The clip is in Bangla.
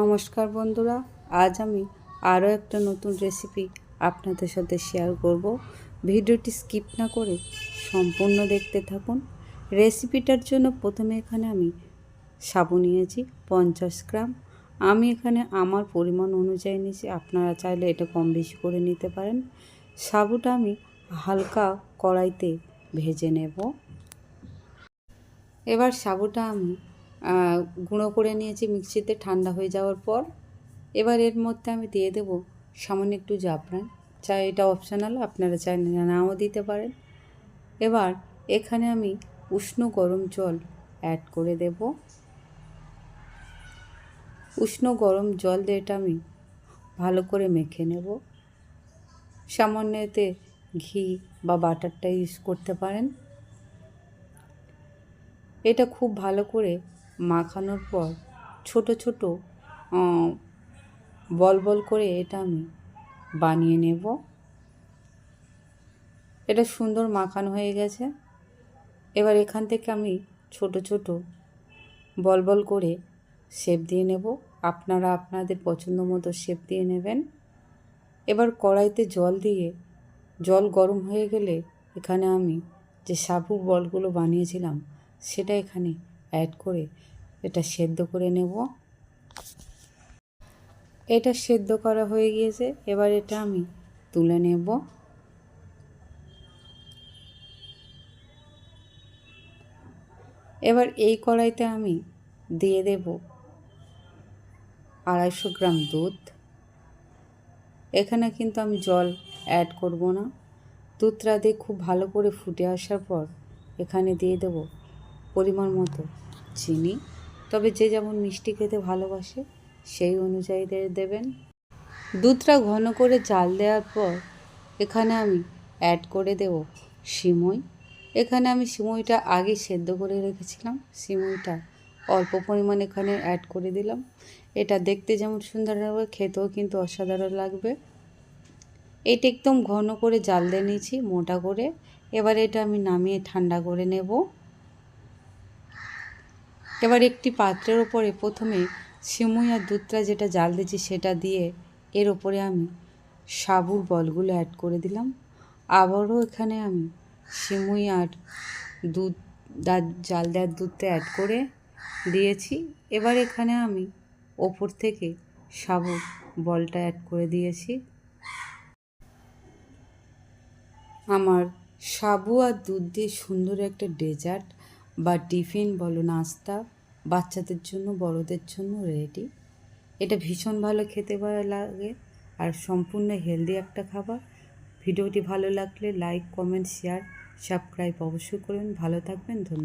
নমস্কার বন্ধুরা, আজ আমি আরও একটা নতুন রেসিপি আপনাদের সাথে শেয়ার করব। ভিডিওটি স্কিপ না করে সম্পূর্ণ দেখতে থাকুন। রেসিপিটার জন্য প্রথমে এখানে আমি সাবু নিয়েছি, পঞ্চাশ গ্রাম। আমি এখানে আমার পরিমাণ অনুযায়ী নিয়েছি, আপনারা চাইলে এটা কম বেশি করে নিতে পারেন। সাবুটা আমি হালকা কড়াইতে ভেজে নেব। এবার সাবুটা আমি গুঁড়ো করে নিয়েছি মিক্সিতে ঠান্ডা হয়ে যাওয়ার পর। এবার এর মধ্যে আমি দিয়ে দেব সামান্য একটু জাফরান। চাই এটা অপশনাল আপনারা চাইলে নাও দিতে পারেন। এবার এখানে আমি উষ্ণ গরম জল অ্যাড করে দেব। উষ্ণ গরম জল দিয়ে এটা আমি ভালো করে মেখে নেব। সামান্য এতে ঘি বা বাটারটা ইউজ করতে পারেন। এটা খুব ভালো করে মাখানোর পর ছোট ছোট বল বল করে এটা আমি বানিয়ে নেব। এটা সুন্দর মাখানো হয়ে গেছে। এবার এখান থেকে আমি ছোট ছোট বল বল করে শেপ দিয়ে নেব। আপনারা আপনাদের পছন্দ মতো শেপ দিয়ে নেবেন। এবার কড়াইতে জল দিয়ে, জল গরম হয়ে গেলে এখানে আমি যে সাবু বলগুলো বানিয়েছিলাম, সেটা এখানে অ্যাড করে এটা সেদ্ধ করে নেব। এটা সেদ্ধ করা হয়ে গিয়েছে, এবার এটা আমি তুলে নেব। এবার এই কড়াইতে আমি দিয়ে দেব আড়াইশো গ্রাম দুধ। এখানে কিন্তু আমি জল অ্যাড করব না। দুধটা দিয়ে খুব ভালো করে ফুটে আসার পর এখানে দিয়ে দেব পরিমাণ মতো চিনি, তবে যে যেমন মিষ্টি খেতে ভালোবাসে, সেই অনুযায়ী দেবেন। দুধটা ঘন করে জাল দেওয়ার পর এখানে আমি অ্যাড করে দেব সিমই। এখানে আমি সিমইটা আগে সেদ্ধ করে রেখেছিলাম। সিমইটা অল্প পরিমাণ এখানে অ্যাড করে দিলাম। এটা দেখতে যেমন সুন্দর লাগবে খেতেও কিন্তু অসাধারণ লাগবে। এটা একদম ঘন করে জাল দিয়ে নিয়েছি, মোটা করে। এবার এটা আমি নামিয়ে ঠান্ডা করে নেব। এবার একটি পাত্রের ওপরে প্রথমে সিমুই আর দুধটা যেটা জাল দিয়েছি সেটা দিয়ে এর ওপরে আমি সাবুর বলগুলো অ্যাড করে দিলাম। আবারও এখানে আমি সিমুই আর দুধ জাল দেওয়ার দুধটা অ্যাড করে দিয়েছি। এবার এখানে আমি ওপর থেকে সাবুর বলটা অ্যাড করে দিয়েছি। আমার সাবু আর দুধ দিয়ে সুন্দর একটা ডেজার্ট বা টিফিন বলো নাস্তা বাচ্চাদের জন্য, বড়দের জন্য রেডি এটা ভীষণ ভালো খেতে ভালো লাগে। আর সম্পূর্ণ হেলদি একটা খাবার। ভিডিওটি ভালো লাগলে লাইক কমেন্ট শেয়ার সাবস্ক্রাইব অবশ্যই করুন ভালো থাকবেন, ধন্যবাদ।